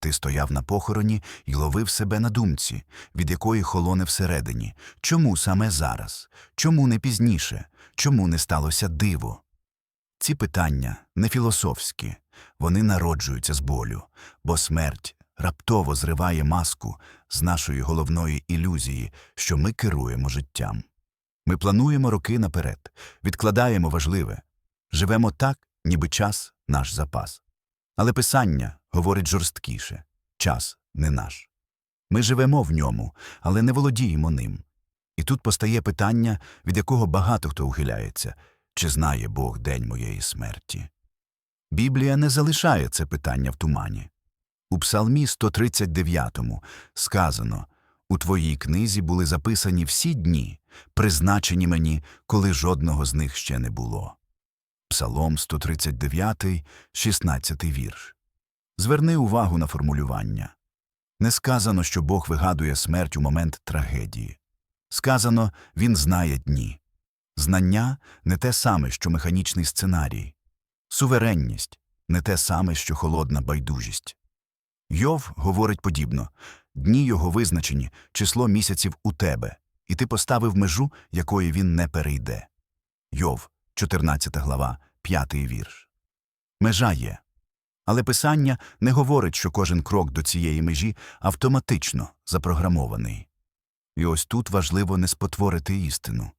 Ти стояв на похороні і ловив себе на думці, від якої холоне всередині. Чому саме зараз? Чому не пізніше? Чому не сталося диво? Ці питання не філософські, вони народжуються з болю, бо смерть раптово зриває маску з нашої головної ілюзії, що ми керуємо життям. Ми плануємо роки наперед, відкладаємо важливе, живемо так, ніби час наш запас. Але писання говорить жорсткіше час не наш. Ми живемо в ньому, але не володіємо ним. І тут постає питання, від якого багато хто ухиляється чи знає Бог день моєї смерті. Біблія не залишає це питання в тумані. У Псалмі 139 сказано У твоїй книзі були записані всі дні, призначені мені, коли жодного з них ще не було. Псалом 139, 16 вірш. Зверни увагу на формулювання. Не сказано, що Бог вигадує смерть у момент трагедії. Сказано, Він знає дні. Знання не те саме, що механічний сценарій. Суверенність не те саме, що холодна байдужість. Йов говорить подібно дні його визначені, число місяців у тебе, і ти поставив межу, якої він не перейде. Йов, 14 глава, 5 вірш. Межа є. Але писання не говорить, що кожен крок до цієї межі автоматично запрограмований. І ось тут важливо не спотворити істину.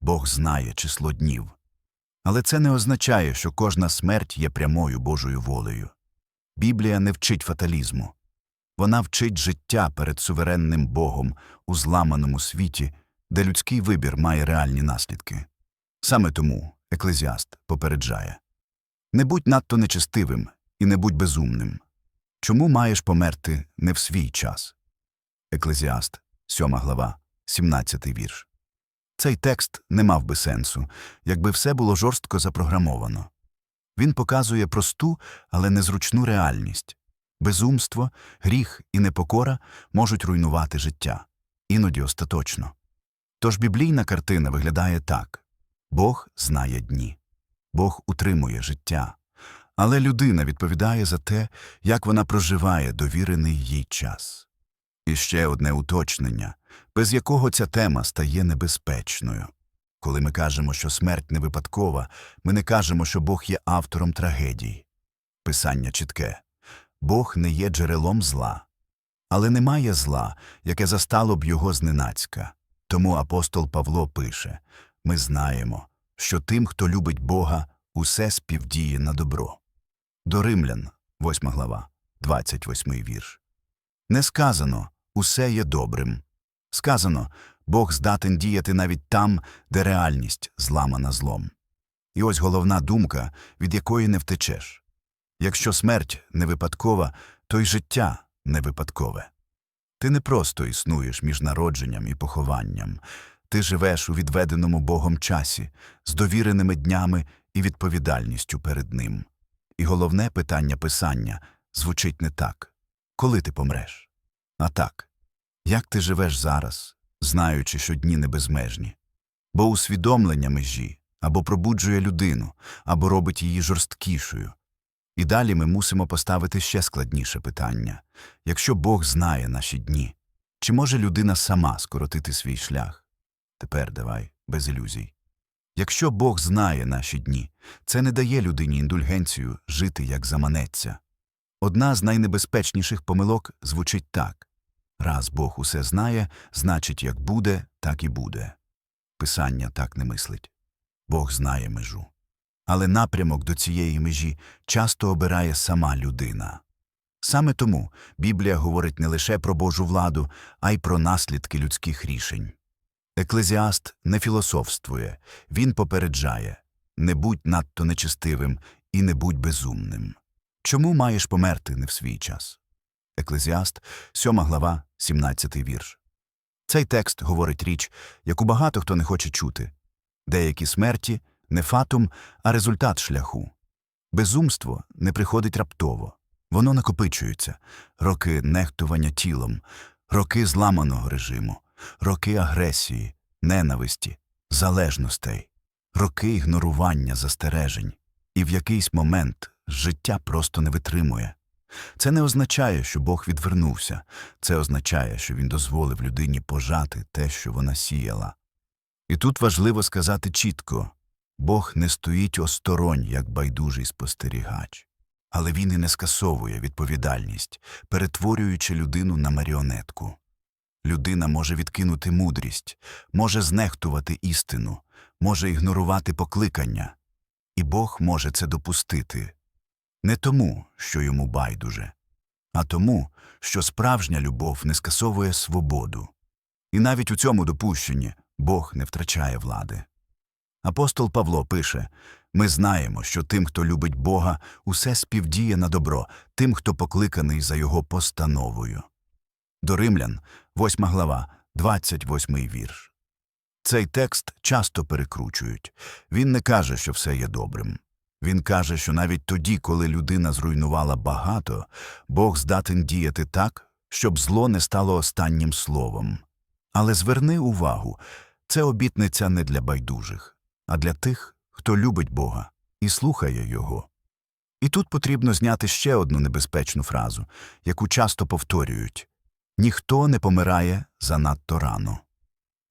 Бог знає число днів. Але це не означає, що кожна смерть є прямою Божою волею. Біблія не вчить фаталізму. Вона вчить життя перед суверенним Богом у зламаному світі, де людський вибір має реальні наслідки. Саме тому еклезіаст попереджає не будь надто нечестивим і не будь безумним. Чому маєш померти не в свій час? Еклезіаст, 7 глава, 17 вірш. Цей текст не мав би сенсу, якби все було жорстко запрограмовано. Він показує просту, але незручну реальність. Безумство, гріх і непокора можуть руйнувати життя, іноді остаточно. Тож біблійна картина виглядає так Бог знає дні, Бог утримує життя, але людина відповідає за те, як вона проживає довірений їй час. І ще одне уточнення, без якого ця тема стає небезпечною. Коли ми кажемо, що смерть не випадкова, ми не кажемо, що Бог є автором трагедії. Писання чітке Бог не є джерелом зла, але немає зла, яке застало б його зненацька. Тому апостол Павло пише ми знаємо, що тим, хто любить Бога, усе співдіє на добро. До римлян, 8 глава, 28 вірш. Не сказано усе є добрим. Сказано Бог здатен діяти навіть там, де реальність зламана злом. І ось головна думка, від якої не втечеш. Якщо смерть не випадкова, то й життя не випадкове. Ти не просто існуєш між народженням і похованням, ти живеш у відведеному Богом часі, з довіреними днями і відповідальністю перед Ним. І головне питання писання звучить не так коли ти помреш, а так як ти живеш зараз, знаючи, що дні не безмежні. Бо усвідомлення межі або пробуджує людину, або робить її жорсткішою. І далі ми мусимо поставити ще складніше питання якщо Бог знає наші дні, чи може людина сама скоротити свій шлях? Тепер давай, без ілюзій. Якщо Бог знає наші дні, це не дає людині індульгенцію жити як заманеться. Одна з найнебезпечніших помилок звучить так раз Бог усе знає, значить, як буде, так і буде. Писання так не мислить. Бог знає межу. Але напрямок до цієї межі часто обирає сама людина. Саме тому Біблія говорить не лише про Божу владу, а й про наслідки людських рішень. Еклезіаст не філософствує, він попереджає не будь надто нечестивим і не будь безумним. Чому маєш померти не в свій час? Еклезіаст, 7 глава, 17 вірш. Цей текст говорить річ, яку багато хто не хоче чути. Деякі смерті не фатум, а результат шляху. Безумство не приходить раптово. Воно накопичується роки нехтування тілом, роки зламаного режиму, роки агресії, ненависті, залежностей, роки ігнорування застережень. І в якийсь момент життя просто не витримує. Це не означає, що Бог відвернувся. Це означає, що він дозволив людині пожати те, що вона сіяла. І тут важливо сказати чітко Бог не стоїть осторонь, як байдужий спостерігач. Але він і не скасовує відповідальність, перетворюючи людину на маріонетку. Людина може відкинути мудрість, може знехтувати істину, може ігнорувати покликання. І Бог може це допустити не тому, що йому байдуже, а тому, що справжня любов не скасовує свободу. І навіть у цьому допущенні Бог не втрачає влади. Апостол Павло пише Ми знаємо, що тим, хто любить Бога, усе співдіє на добро, тим, хто покликаний за його постановою. До римлян, 8 глава, 28 вірш. Цей текст часто перекручують. Він не каже, що все є добрим. Він каже, що навіть тоді, коли людина зруйнувала багато, Бог здатен діяти так, щоб зло не стало останнім словом. Але зверни увагу, це обітниця не для байдужих, а для тих, хто любить Бога і слухає Його. І тут потрібно зняти ще одну небезпечну фразу, яку часто повторюють ніхто не помирає занадто рано.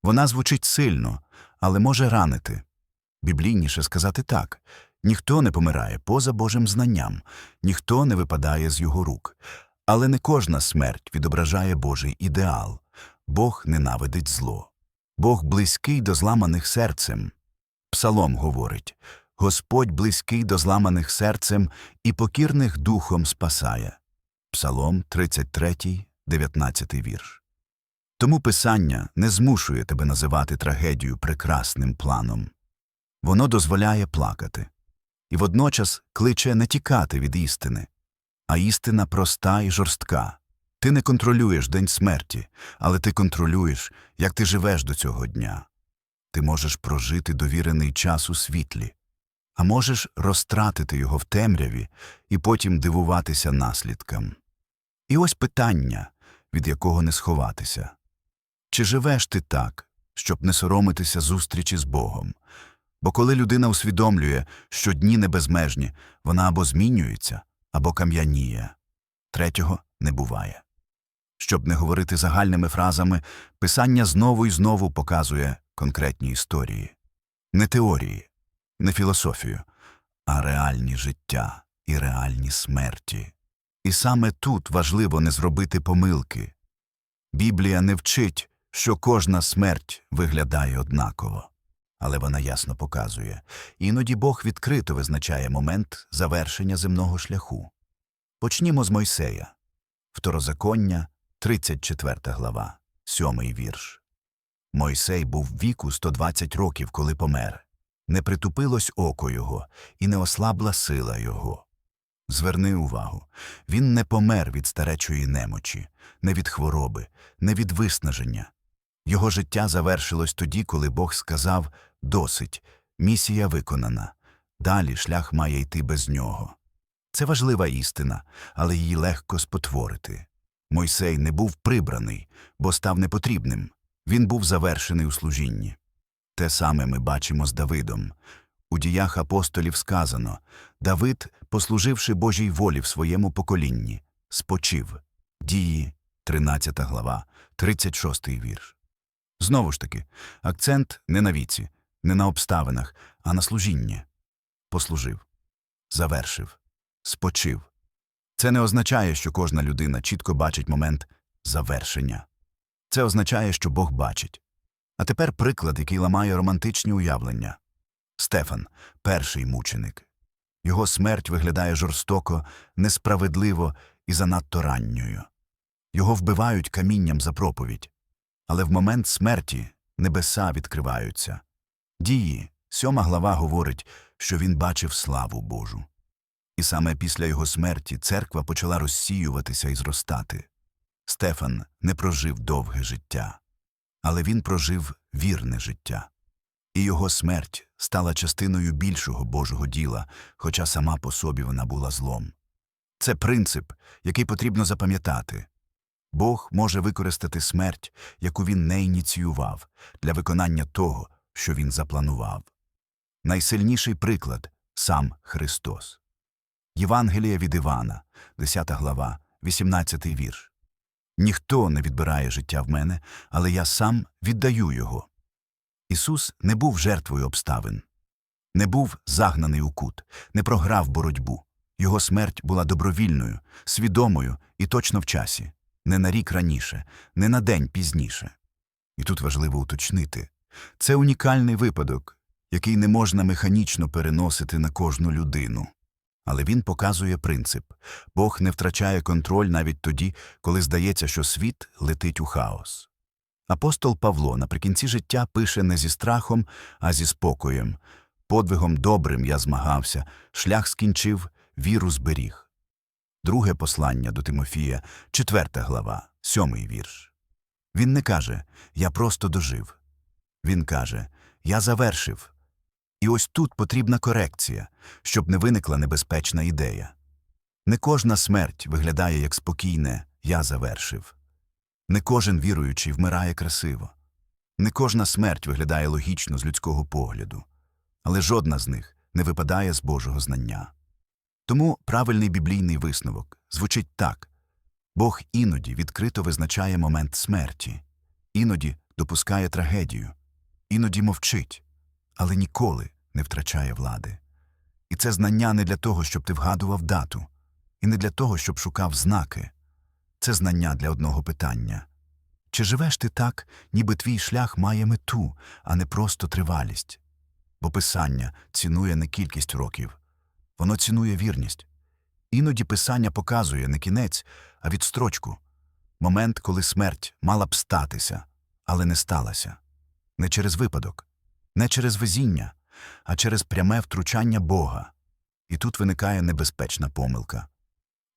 Вона звучить сильно, але може ранити. Біблійніше сказати так ніхто не помирає поза Божим знанням, ніхто не випадає з його рук. Але не кожна смерть відображає Божий ідеал. Бог ненавидить зло. Бог близький до зламаних серцем. Псалом говорить Господь близький до зламаних серцем і покірних духом спасає. Псалом 33, 19 вірш. Тому Писання не змушує тебе називати трагедію прекрасним планом. Воно дозволяє плакати. І водночас кличе не тікати від істини. А істина проста і жорстка. Ти не контролюєш день смерті, але ти контролюєш, як ти живеш до цього дня. Ти можеш прожити довірений час у світлі, а можеш розтратити його в темряві і потім дивуватися наслідкам. І ось питання, від якого не сховатися. Чи живеш ти так, щоб не соромитися зустрічі з Богом? Бо коли людина усвідомлює, що дні не безмежні, вона або змінюється, або кам'яніє. Третього не буває. Щоб не говорити загальними фразами, писання знову і знову показує конкретні історії. Не теорії, не філософію, а реальні життя і реальні смерті. І саме тут важливо не зробити помилки. Біблія не вчить, що кожна смерть виглядає однаково, але вона ясно показує, іноді Бог відкрито визначає момент завершення земного шляху. Почнімо з Мойсея. Второзаконня, 34 глава, 7 вірш. Мойсей був віку 120 років, коли помер. Не притупилось око його, і не ослабла сила його. Зверни увагу, він не помер від старечої немочі, не від хвороби, не від виснаження. Його життя завершилось тоді, коли Бог сказав досить, місія виконана, далі шлях має йти без нього. Це важлива істина, але її легко спотворити. Мойсей не був прибраний, бо став непотрібним. Він був завершений у служінні. Те саме ми бачимо з Давидом. У діях апостолів сказано Давид, послуживши Божій волі в своєму поколінні, спочив. Дії, 13 глава, 36 вірш. Знову ж таки, акцент не на віці, не на обставинах, а на служінні. Послужив, завершив, спочив. Це не означає, що кожна людина чітко бачить момент завершення. Це означає, що Бог бачить. А тепер приклад, який ламає романтичні уявлення. Стефан, перший мученик. Його смерть виглядає жорстоко, несправедливо і занадто ранньою. Його вбивають камінням за проповідь. Але в момент смерті небеса відкриваються. Дії, сьома глава говорить, що він бачив славу Божу. І саме після його смерті церква почала розсіюватися і зростати. Стефан не прожив довге життя, але він прожив вірне життя. І його смерть стала частиною більшого Божого діла, хоча сама по собі вона була злом. Це принцип, який потрібно запам'ятати. Бог може використати смерть, яку він не ініціював, для виконання того, що він запланував. Найсильніший приклад сам Христос. Євангелія від Івана, 10 глава, 18 вірш. Ніхто не відбирає життя в мене, але я сам віддаю його. Ісус не був жертвою обставин, не був загнаний у кут, не програв боротьбу. Його смерть була добровільною, свідомою і точно в часі, не на рік раніше, не на день пізніше. І тут важливо уточнити це унікальний випадок, який не можна механічно переносити на кожну людину. Але він показує принцип Бог не втрачає контроль навіть тоді, коли здається, що світ летить у хаос. Апостол Павло наприкінці життя пише не зі страхом, а зі спокоєм. Подвигом добрим я змагався, шлях скінчив, віру зберіг. Друге послання до Тимофія, четверта глава, сьомий вірш. Він не каже Я просто дожив. Він каже Я завершив. І ось тут потрібна корекція, щоб не виникла небезпечна ідея. Не кожна смерть виглядає як спокійне Я завершив. Не кожен віруючий вмирає красиво. Не кожна смерть виглядає логічно з людського погляду, але жодна з них не випадає з Божого знання. Тому правильний біблійний висновок звучить так Бог іноді відкрито визначає момент смерті, іноді допускає трагедію, іноді мовчить, але ніколи не втрачає влади. І це знання не для того, щоб ти вгадував дату, і не для того, щоб шукав знаки. Це знання для одного питання. Чи живеш ти так, ніби твій шлях має мету, а не просто тривалість? Бо писання цінує не кількість років, воно цінує вірність. Іноді писання показує не кінець, а відстрочку момент, коли смерть мала б статися, але не сталася. Не через випадок, не через везіння, а через пряме втручання Бога. І тут виникає небезпечна помилка.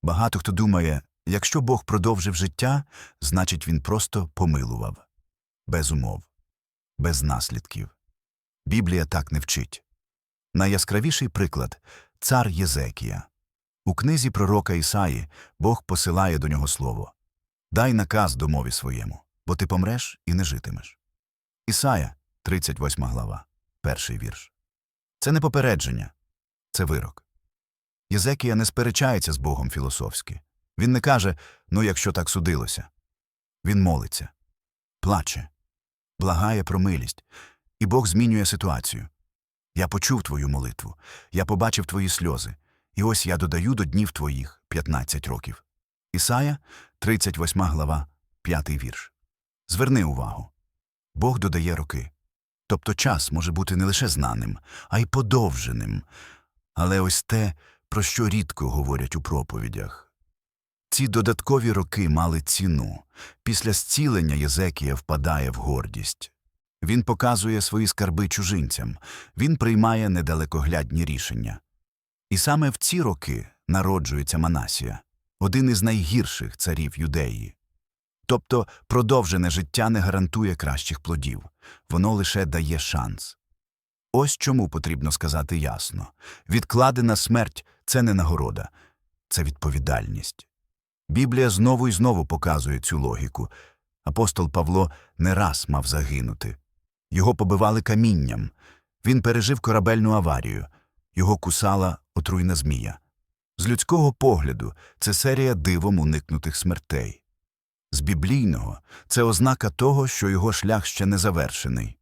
Багато хто думає, якщо Бог продовжив життя, значить він просто помилував. Без умов, без наслідків. Біблія так не вчить. Найяскравіший приклад цар Єзекія. У книзі пророка Ісаї Бог посилає до нього слово Дай наказ домові своєму, бо ти помреш і не житимеш. Ісая, 38 глава, перший вірш. Це не попередження, це вирок. Єзекія не сперечається з Богом філософськи. Він не каже ну, якщо так судилося. Він молиться, плаче, благає про милість, і Бог змінює ситуацію. Я почув твою молитву, я побачив твої сльози, і ось я додаю до днів твоїх 15 років. Ісая, 38 глава, 5 вірш. Зверни увагу. Бог додає роки. Тобто час може бути не лише знаним, а й подовженим. Але ось те, про що рідко говорять у проповідях. Ці додаткові роки мали ціну. Після зцілення Єзекія впадає в гордість. Він показує свої скарби чужинцям, він приймає недалекоглядні рішення. І саме в ці роки народжується Манасія, один із найгірших царів юдеї. Тобто продовжене життя не гарантує кращих плодів, воно лише дає шанс. Ось чому потрібно сказати ясно відкладена смерть це не нагорода, це відповідальність. Біблія знову і знову показує цю логіку. Апостол Павло не раз мав загинути. Його побивали камінням, він пережив корабельну аварію, його кусала отруйна змія. З людського погляду це серія дивом уникнутих смертей. З біблійного це ознака того, що його шлях ще не завершений.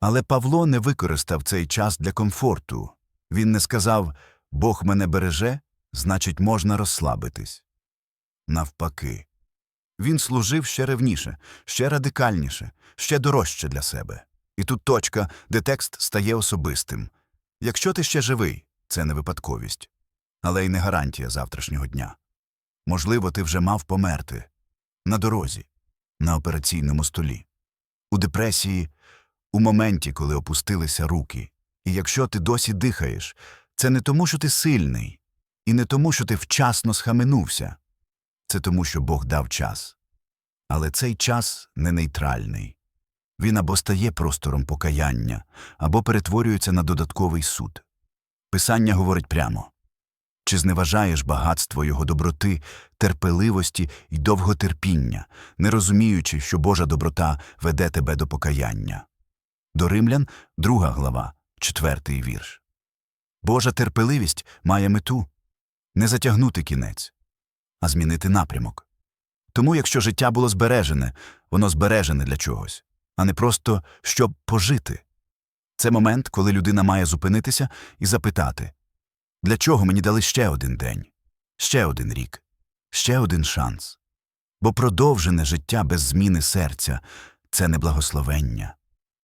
Але Павло не використав цей час для комфорту. Він не сказав Бог мене береже, значить, можна розслабитись. Навпаки. Він служив ще ревніше, ще радикальніше, ще дорожче для себе. І тут точка, де текст стає особистим. Якщо ти ще живий, це не випадковість, але й не гарантія завтрашнього дня. Можливо, ти вже мав померти на дорозі, на операційному столі, у депресії, у моменті, коли опустилися руки. І якщо ти досі дихаєш, це не тому, що ти сильний, і не тому, що ти вчасно схаменувся. Це тому, що Бог дав час. Але цей час не нейтральний. Він або стає простором покаяння, або перетворюється на додатковий суд. Писання говорить прямо чи зневажаєш багатство його доброти, терпеливості й довготерпіння, не розуміючи, що Божа доброта веде тебе до покаяння. До римлян, друга глава, четвертий вірш. Божа терпеливість має мету. не затягнути кінець, а змінити напрямок. Тому, якщо життя було збережене, воно збережене для чогось, а не просто щоб пожити. Це момент, коли людина має зупинитися і запитати для чого мені дали ще один день, ще один рік, ще один шанс. Бо продовжене життя без зміни серця це не благословення,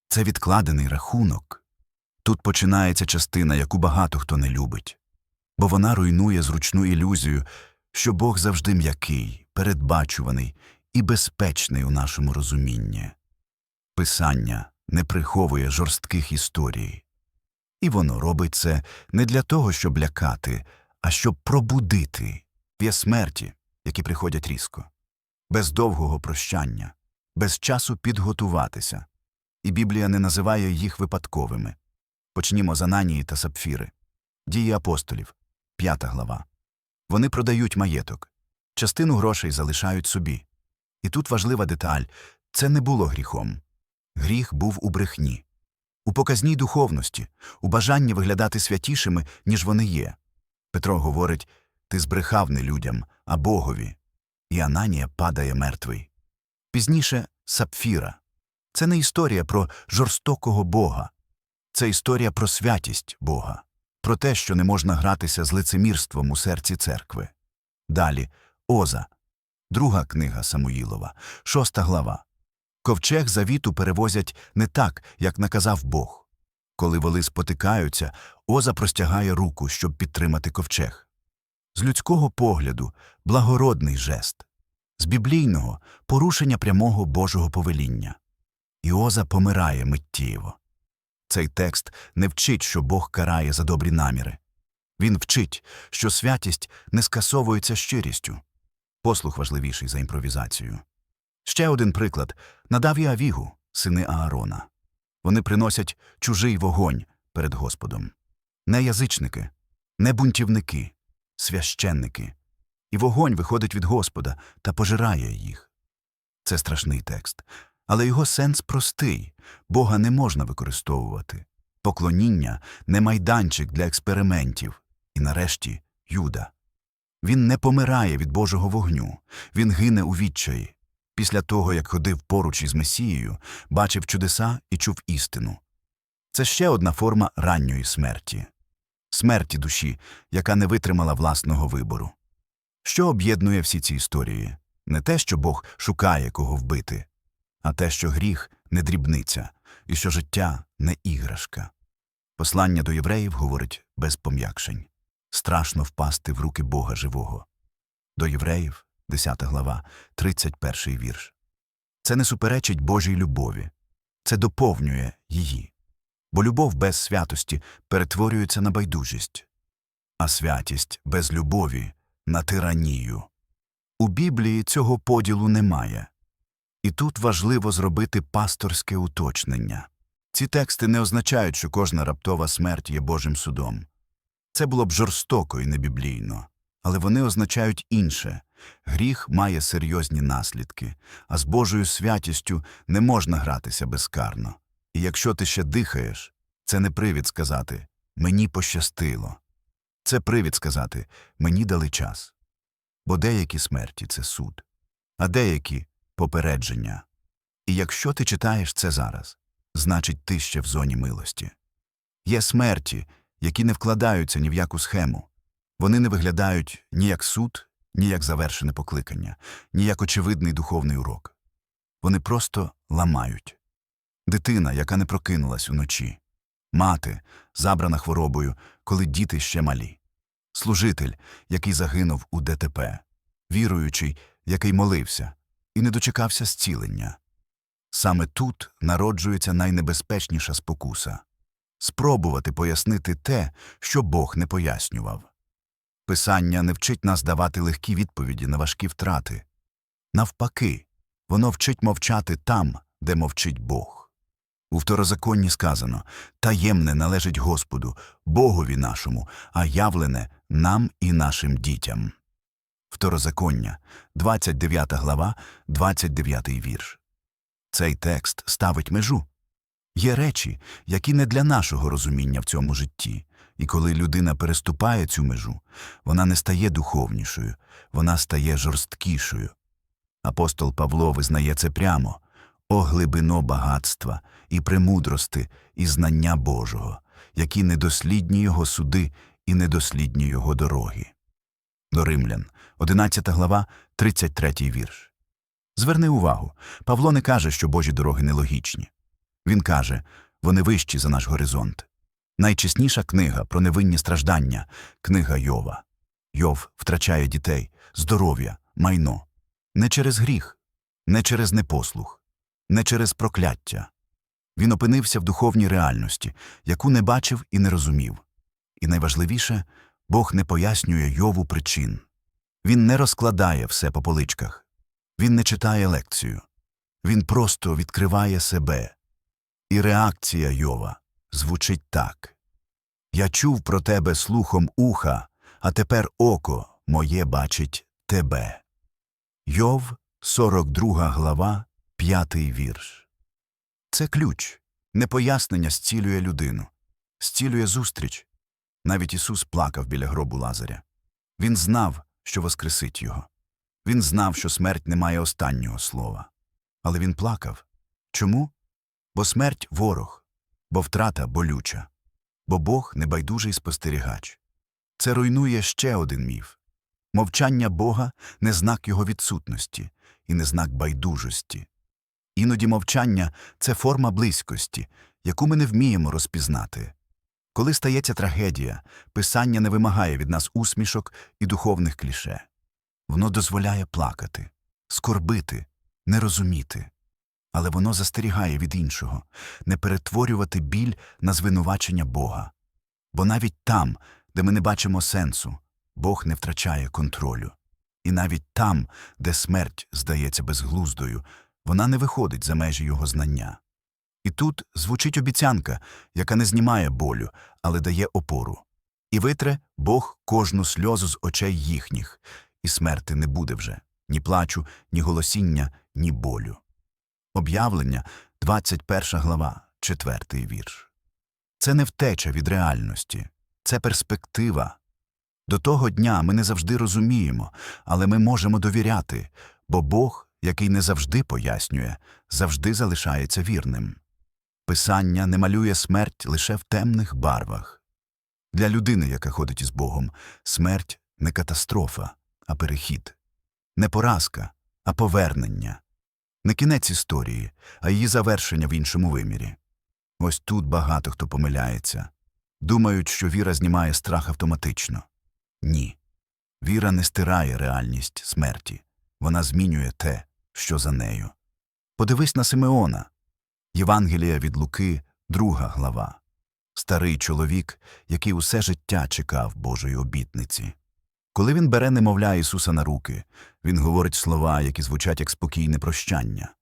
це відкладений рахунок. Тут починається частина, яку багато хто не любить, бо вона руйнує зручну ілюзію, що Бог завжди м'який, передбачуваний і безпечний у нашому розумінні. Писання не приховує жорстких історій. І воно робить це не для того, щоб лякати, а щоб пробудити є смерті, які приходять різко, без довгого прощання, без часу підготуватися. І Біблія не називає їх випадковими. Почнімо з Ананії та Сапфіри. Дії апостолів, п'ята глава. Вони продають маєток, частину грошей залишають собі. І тут важлива деталь це не було гріхом. Гріх був у брехні, у показній духовності, у бажанні виглядати святішими, ніж вони є. Петро говорить ти збрехав не людям, а Богові. І Ананія падає мертвий. Пізніше Сапфіра. Це не історія про жорстокого Бога, це історія про святість Бога, про те, що не можна гратися з лицемірством у серці церкви. Далі Оза, друга книга Самуїлова, шоста глава. Ковчег завіту перевозять не так, як наказав Бог. Коли воли спотикаються, Оза простягає руку, щоб підтримати ковчег. З людського погляду благородний жест, з біблійного порушення прямого Божого повеління. І Оза помирає миттєво. Цей текст не вчить, що Бог карає за добрі наміри. Він вчить, що святість не скасовується щирістю. Послух важливіший за імпровізацію. Ще один приклад надав і Авігу, сини Аарона. Вони приносять чужий вогонь перед Господом. Не язичники, не бунтівники, священники. І вогонь виходить від Господа та пожирає їх. Це страшний текст, але його сенс простий Бога не можна використовувати. Поклоніння не майданчик для експериментів. І нарешті Юда. Він не помирає від Божого вогню, він гине у відчаї. Після того, як ходив поруч із Месією, бачив чудеса і чув істину. Це ще одна форма ранньої смерті смерті душі, яка не витримала власного вибору. Що об'єднує всі ці історії? Не те, що Бог шукає кого вбити, а те, що гріх не дрібниця, і що життя не іграшка. Послання до євреїв говорить без пом'якшень страшно впасти в руки Бога живого. До євреїв, 10 глава, 31 вірш. Це не суперечить Божій любові, це доповнює її. Бо любов без святості перетворюється на байдужість, а святість без любові на тиранію. У Біблії цього поділу немає. І тут важливо зробити пасторське уточнення. Ці тексти не означають, що кожна раптова смерть є Божим судом. Це було б жорстоко і небіблійно, але вони означають інше гріх має серйозні наслідки, а з Божою святістю не можна гратися безкарно. І якщо ти ще дихаєш, це не привід сказати мені пощастило. Це привід сказати мені дали час. Бо деякі смерті це суд, а деякі попередження. І якщо ти читаєш це зараз, значить ти ще в зоні милості. Є смерті, які не вкладаються ні в яку схему. Вони не виглядають ні як суд, ні як завершене покликання, ні як очевидний духовний урок. Вони просто ламають. Дитина, яка не прокинулась уночі, мати, забрана хворобою, коли діти ще малі, служитель, який загинув у ДТП, віруючий, який молився, і не дочекався зцілення. Саме тут народжується найнебезпечніша спокуса спробувати пояснити те, що Бог не пояснював. Писання не вчить нас давати легкі відповіді на важкі втрати. Навпаки, воно вчить мовчати там, де мовчить Бог. У второзаконні сказано таємне належить Господу, Богові нашому, а явлене нам і нашим дітям. Второзаконня, 29 глава, 29 вірш. Цей текст ставить межу. Є речі, які не для нашого розуміння в цьому житті, і коли людина переступає цю межу, вона не стає духовнішою, вона стає жорсткішою. Апостол Павло визнає це прямо о глибино багатства і премудрости і знання Божого, які недослідні його суди і недослідні його дороги. До Римлян, 11 глава, 33 вірш. Зверни увагу, Павло не каже, що Божі дороги нелогічні. Він каже, вони вищі за наш горизонт. Найчесніша книга про невинні страждання книга Йова. Йов втрачає дітей, здоров'я, майно. Не через гріх, не через непослух, не через прокляття. Він опинився в духовній реальності, яку не бачив і не розумів. І найважливіше, Бог не пояснює Йову причин. Він не розкладає все по поличках. Він не читає лекцію. Він просто відкриває себе. І реакція Йова звучить так. Я чув про тебе слухом уха, а тепер око моє бачить тебе. Йов, 42 глава, 5 вірш. Це ключ. Не пояснення зцілює людину. Зцілює зустріч. Навіть Ісус плакав біля гробу Лазаря. Він знав, що воскресить його. Він знав, що смерть не має останнього слова. Але він плакав. Чому? Бо смерть ворог, бо втрата болюча, бо Бог небайдужий спостерігач. Це руйнує ще один міф. Мовчання Бога не знак його відсутності і не знак байдужості. Іноді мовчання це форма близькості, яку ми не вміємо розпізнати. Коли стається трагедія, писання не вимагає від нас усмішок і духовних кліше. Воно дозволяє плакати, скорбити, не розуміти. Але воно застерігає від іншого не перетворювати біль на звинувачення Бога. Бо навіть там, де ми не бачимо сенсу, Бог не втрачає контролю. І навіть там, де смерть здається безглуздою, вона не виходить за межі його знання. І тут звучить обіцянка, яка не знімає болю, але дає опору. І витре Бог кожну сльозу з очей їхніх, і смерти не буде вже ні плачу, ні голосіння, ні болю. Об'явлення, 21 глава, 4 вірш. Це не втеча від реальності, це перспектива. До того дня ми не завжди розуміємо, але ми можемо довіряти, бо Бог, який не завжди пояснює, завжди залишається вірним. Писання не малює смерть лише в темних барвах. Для людини, яка ходить із Богом, смерть не катастрофа, а перехід, не поразка, а повернення, не кінець історії, а її завершення в іншому вимірі. Ось тут багато хто помиляється. Думають, що віра знімає страх автоматично. Ні. Віра не стирає реальність смерті, вона змінює те, що за нею. Подивись на Симеона. Євангелія від Луки, друга глава. Старий чоловік, який усе життя чекав Божої обітниці. Коли він бере немовля Ісуса на руки, він говорить слова, які звучать як спокійне прощання.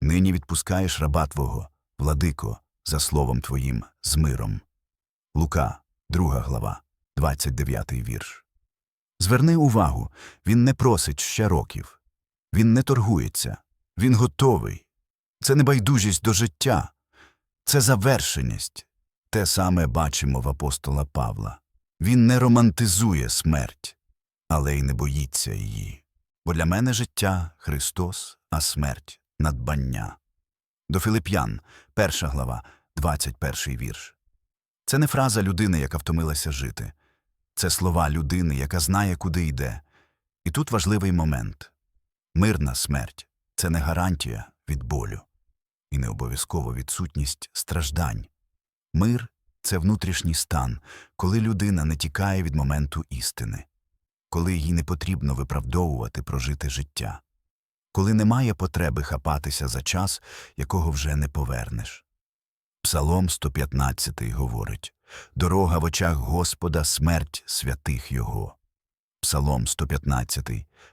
Нині відпускаєш раба Твого, владико, за словом Твоїм, з миром. Лука, друга глава, 29 вірш. Зверни увагу, він не просить ще років. Він не торгується, він готовий. Це не байдужість до життя, це завершеність. Те саме бачимо в апостола Павла. Він не романтизує смерть, але й не боїться її. Бо для мене життя Христос, а смерть надбання. До Филип'ян, перша глава, 21 вірш. Це не фраза людини, яка втомилася жити. Це слова людини, яка знає, куди йде. І тут важливий момент. Мирна смерть це не гарантія від болю і не обов'язково відсутність страждань. Мир це внутрішній стан, коли людина не тікає від моменту істини, коли їй не потрібно виправдовувати прожите життя, коли немає потреби хапатися за час, якого вже не повернеш. Псалом 115 говорить Дорога в очах Господа смерть святих Його. Псалом 115,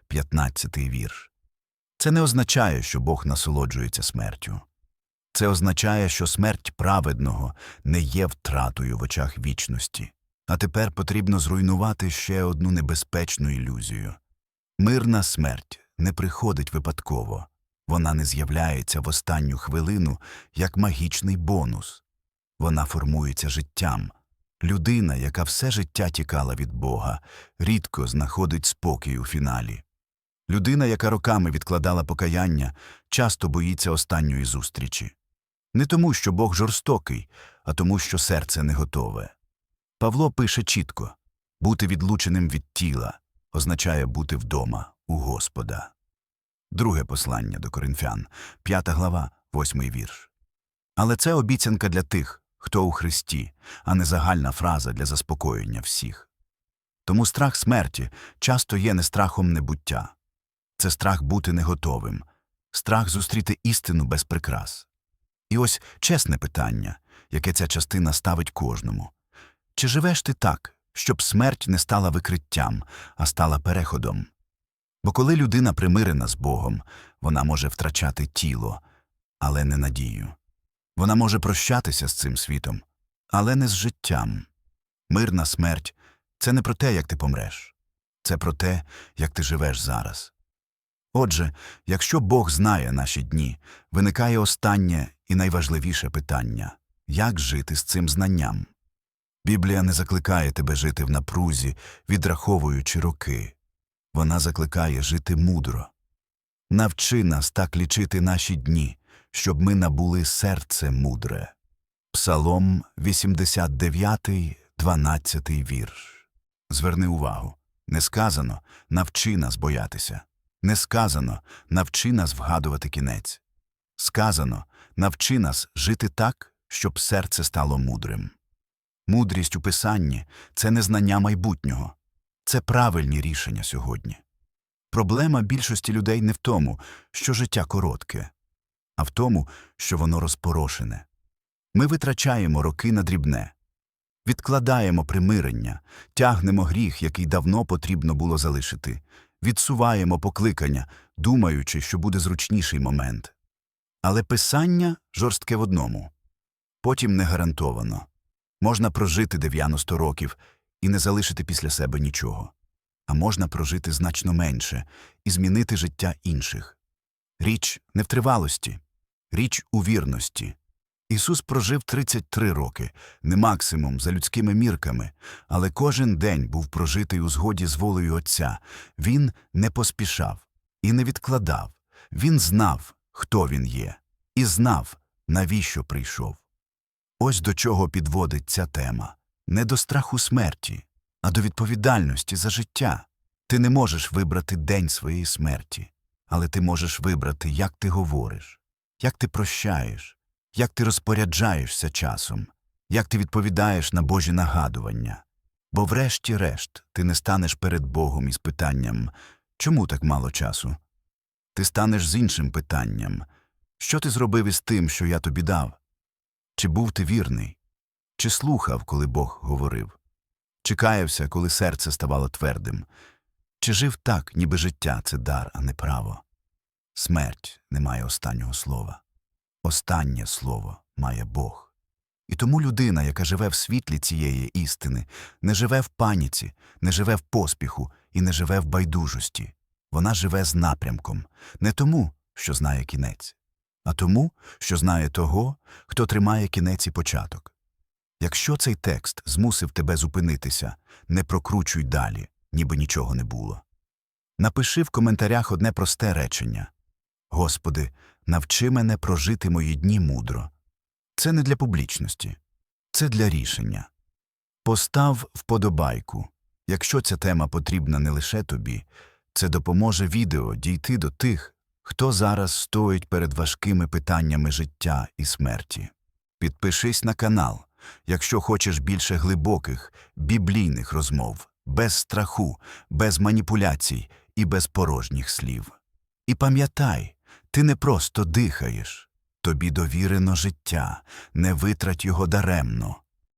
15 вірш. Це не означає, що Бог насолоджується смертю. Це означає, що смерть праведного не є втратою в очах вічності. А тепер потрібно зруйнувати ще одну небезпечну ілюзію. Мирна смерть не приходить випадково, Вона не з'являється в останню хвилину як магічний бонус. Вона формується життям. Людина, яка все життя тікала від Бога, рідко знаходить спокій у фіналі. Людина, яка роками відкладала покаяння, часто боїться останньої зустрічі. Не тому, що Бог жорстокий, а тому, що серце не готове. Павло пише чітко бути відлученим від тіла означає бути вдома у Господа. Друге послання до коринфян, п'ята глава, восьмий вірш. Але це обіцянка для тих, хто у Христі, а не загальна фраза для заспокоєння всіх. Тому страх смерті часто є не страхом небуття. Це страх бути неготовим, страх зустріти істину без прикрас. І ось чесне питання, яке ця частина ставить кожному. Чи живеш ти так, щоб смерть не стала викриттям, а стала переходом? Бо коли людина примирена з Богом, вона може втрачати тіло, але не надію. Вона може прощатися з цим світом, але не з життям. Мирна смерть це не про те, як ти помреш, це про те, як ти живеш зараз. Отже, якщо Бог знає наші дні, виникає останнє і найважливіше питання як жити з цим знанням? Біблія не закликає тебе жити в напрузі, відраховуючи роки. Вона закликає жити мудро. Навчи нас так лічити наші дні, щоб ми набули серце мудре. Псалом 89, 12 вірш. Зверни увагу. Не сказано навчи нас боятися. Не сказано навчи нас вгадувати кінець. Сказано навчи нас жити так, щоб серце стало мудрим. Мудрість у писанні це не знання майбутнього, це правильні рішення сьогодні. Проблема більшості людей не в тому, що життя коротке, а в тому, що воно розпорошене. Ми витрачаємо роки на дрібне, відкладаємо примирення, тягнемо гріх, який давно потрібно було залишити, відсуваємо покликання, думаючи, що буде зручніший момент. Але писання жорстке в одному потім не гарантовано. Можна прожити 90 років і не залишити після себе нічого, а можна прожити значно менше і змінити життя інших. Річ не в тривалості, річ у вірності. Ісус прожив 33 роки, не максимум за людськими мірками, але кожен день був прожитий у згоді з волею Отця. Він не поспішав і не відкладав. Він знав, хто він є, і знав, навіщо прийшов. Ось до чого підводить ця тема не до страху смерті, а до відповідальності за життя. Ти не можеш вибрати день своєї смерті, але ти можеш вибрати, як ти говориш, як ти прощаєш, як ти розпоряджаєшся часом, як ти відповідаєш на Божі нагадування. Бо, врешті-решт, ти не станеш перед Богом із питанням чому так мало часу? Ти станеш з іншим питанням що ти зробив із тим, що я тобі дав? Чи був ти вірний? Чи слухав, коли Бог говорив? Чи каявся, коли серце ставало твердим? Чи жив так, ніби життя це дар, а не право? Смерть не має останнього слова. Останнє слово має Бог. І тому людина, яка живе в світлі цієї істини, не живе в паніці, не живе в поспіху і не живе в байдужості. Вона живе з напрямком, не тому, що знає кінець, а тому, що знає того, хто тримає кінець і початок. Якщо цей текст змусив тебе зупинитися, не прокручуй далі, ніби нічого не було. Напиши в коментарях одне просте речення Господи, навчи мене прожити мої дні мудро. Це не для публічності, це для рішення. Постав вподобайку. Якщо ця тема потрібна не лише тобі, це допоможе відео дійти до тих, хто зараз стоїть перед важкими питаннями життя і смерті. Підпишись на канал, якщо хочеш більше глибоких, біблійних розмов, без страху, без маніпуляцій і без порожніх слів. І пам'ятай, ти не просто дихаєш, тобі довірено життя, не витрать його даремно.